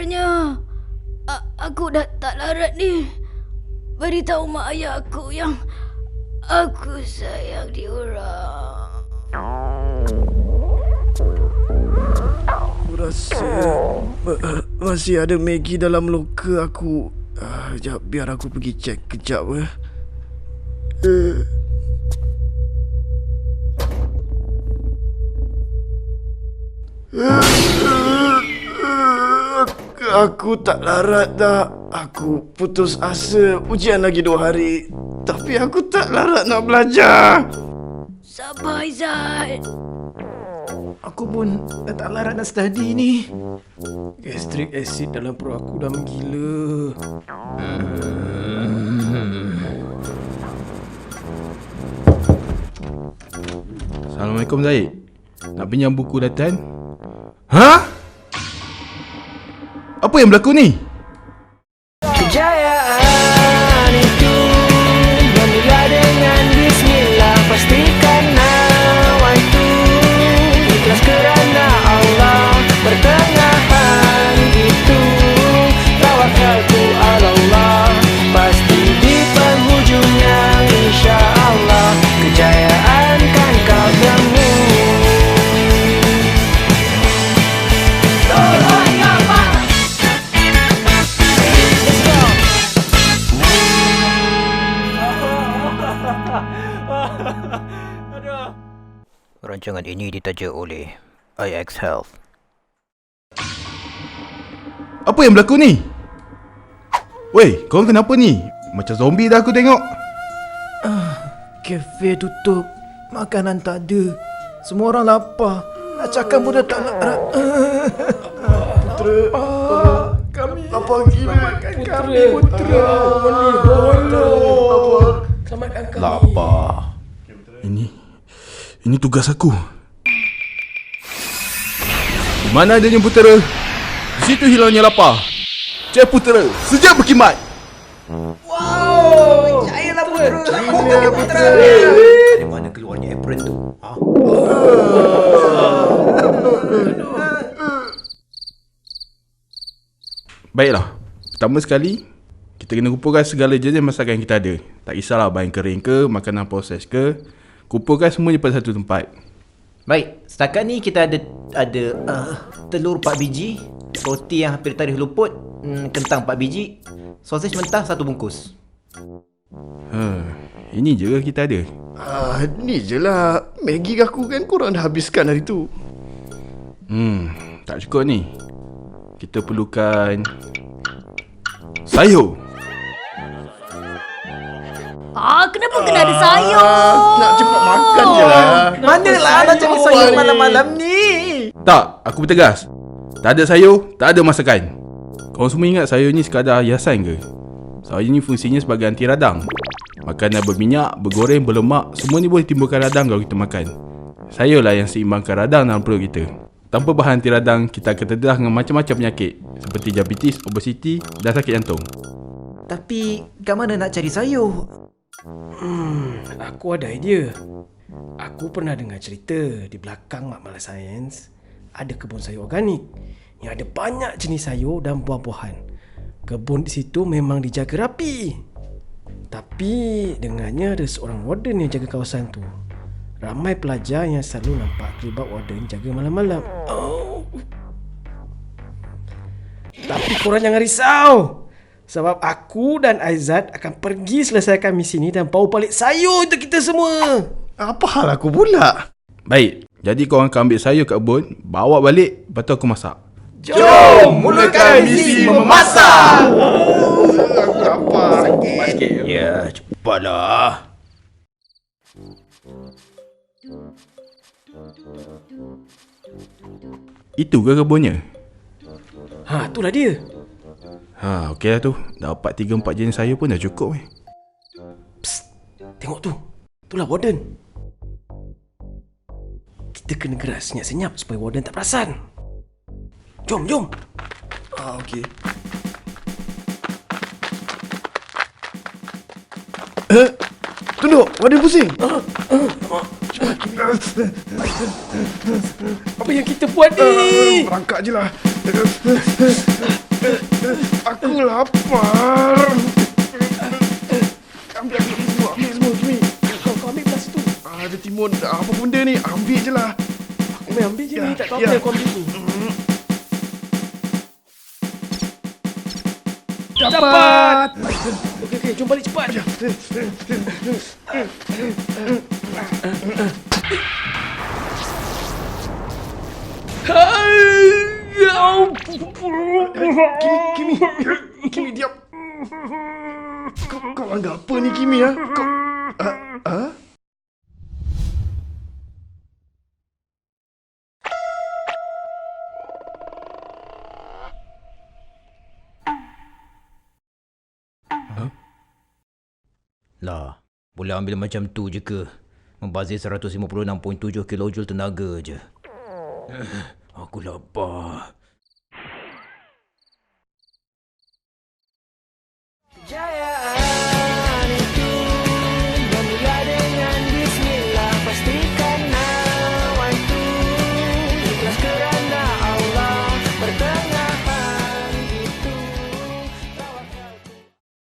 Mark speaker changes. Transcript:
Speaker 1: sabarnya. A- aku dah tak larat ni. Beritahu mak ayah aku yang aku sayang diorang.
Speaker 2: Aku rasa uh, masih ada Maggie dalam loka aku. Ah, jap, biar aku pergi cek kejap eh. Uh. Aku tak larat dah. Aku putus asa ujian lagi dua hari. Tapi aku tak larat nak belajar.
Speaker 1: Sabar Aizat.
Speaker 2: Aku pun dah tak larat nak study ni. Gastric acid dalam perut aku dah menggila.
Speaker 3: Assalamualaikum Zaid. Nak pinjam buku datan? Ha? Apa yang berlaku ni?
Speaker 4: Rancangan ini ditaja oleh IX Health.
Speaker 3: Apa yang berlaku ni? Weh, korang kenapa ni? Macam zombie dah aku tengok.
Speaker 2: Kafe tutup. Makanan tak ada. Semua orang lapar. Nak cakap pun dah tak nak. Putera. Ah, kami. Apa gila? Kami putera. Apa?
Speaker 3: Lapar. Ini ini tugas aku. Di mana adanya putera? Di situ hilangnya lapar. Cik putera, sejak berkimat.
Speaker 4: Dari mana keluarnya apron tu? Ha?
Speaker 3: Baiklah. Pertama sekali, kita kena kumpulkan segala jenis masakan yang kita ada. Tak kisahlah bahan kering ke, makanan proses ke. Kumpulkan semuanya pada satu tempat.
Speaker 5: Baik, setakat ni kita ada ada uh, telur 4 biji, roti yang hampir tarikh luput, mm, kentang 4 biji, sosis mentah satu bungkus.
Speaker 3: Ha, ini je ke kita ada.
Speaker 2: Ah, ni je lah. Maggi aku kan korang dah habiskan hari tu.
Speaker 3: Hmm, tak cukup ni. Kita perlukan sayur.
Speaker 1: Ah, kenapa kena ada sayur?
Speaker 2: Nak cepat makan je lah.
Speaker 5: Manalah nak cari sayur malam-malam ni?
Speaker 3: Tak, aku bertegas. Tak ada sayur, tak ada masakan. Kau semua ingat sayur ni sekadar hiasan ke? Sayur ni fungsinya sebagai anti radang. Makanan berminyak, bergoreng, berlemak, semua ni boleh timbulkan radang kalau kita makan. Sayur lah yang seimbangkan radang dalam perut kita. Tanpa bahan anti radang, kita akan terdedah dengan macam-macam penyakit seperti diabetes, obesiti dan sakit jantung.
Speaker 5: Tapi kat mana nak cari sayur?
Speaker 6: Hmm, aku ada idea. Aku pernah dengar cerita di belakang Mak Mala Science ada kebun sayur organik yang ada banyak jenis sayur dan buah-buahan. Kebun di situ memang dijaga rapi. Tapi dengannya ada seorang warden yang jaga kawasan tu. Ramai pelajar yang selalu nampak terlibat warden jaga malam-malam. Oh. Tapi korang jangan risau. Sebab aku dan Aizat akan pergi selesaikan misi ni dan bawa balik sayur untuk kita semua.
Speaker 2: Apa hal aku pula?
Speaker 3: Baik, jadi kau akan ambil sayur kat kebun, bawa balik, lepas tu aku masak.
Speaker 5: Jom mulakan misi memasak.
Speaker 4: Ya, cepatlah.
Speaker 3: Itu ke kebunnya?
Speaker 6: Ha, itulah dia.
Speaker 3: Ha, okey lah tu. Dapat 3-4 jenis sayur pun dah cukup eh.
Speaker 6: Tengok tu. Itulah warden. Kita kena gerak senyap-senyap supaya warden tak perasan. Jom, jom.
Speaker 2: Ah, okey. Eh, tunduk. Wadah pusing.
Speaker 6: Apa yang kita buat ni?
Speaker 2: Berangkat je lah. Aku lapar. Ambil, ambil semua. Ambil semua, Kimi.
Speaker 6: Kau, kau ambil belah situ.
Speaker 2: Ah, Ada timun. Apa benda ni? Ambil je lah.
Speaker 6: Ambil, ambil je
Speaker 2: Ya,
Speaker 6: ni. Tak tahu
Speaker 2: ya.
Speaker 6: apa yang kau ambil ni.
Speaker 2: Dapat.
Speaker 6: Okey, okey. Jom balik cepat.
Speaker 2: Kimi, Kimi. Kimi, diam. Kau, kau anggap apa ni, Kimi? Ha? Kau... Ah, ah?
Speaker 5: Lah, boleh ambil macam tu je ke? Membazir 156.7 kJ tenaga je. Aku lapar.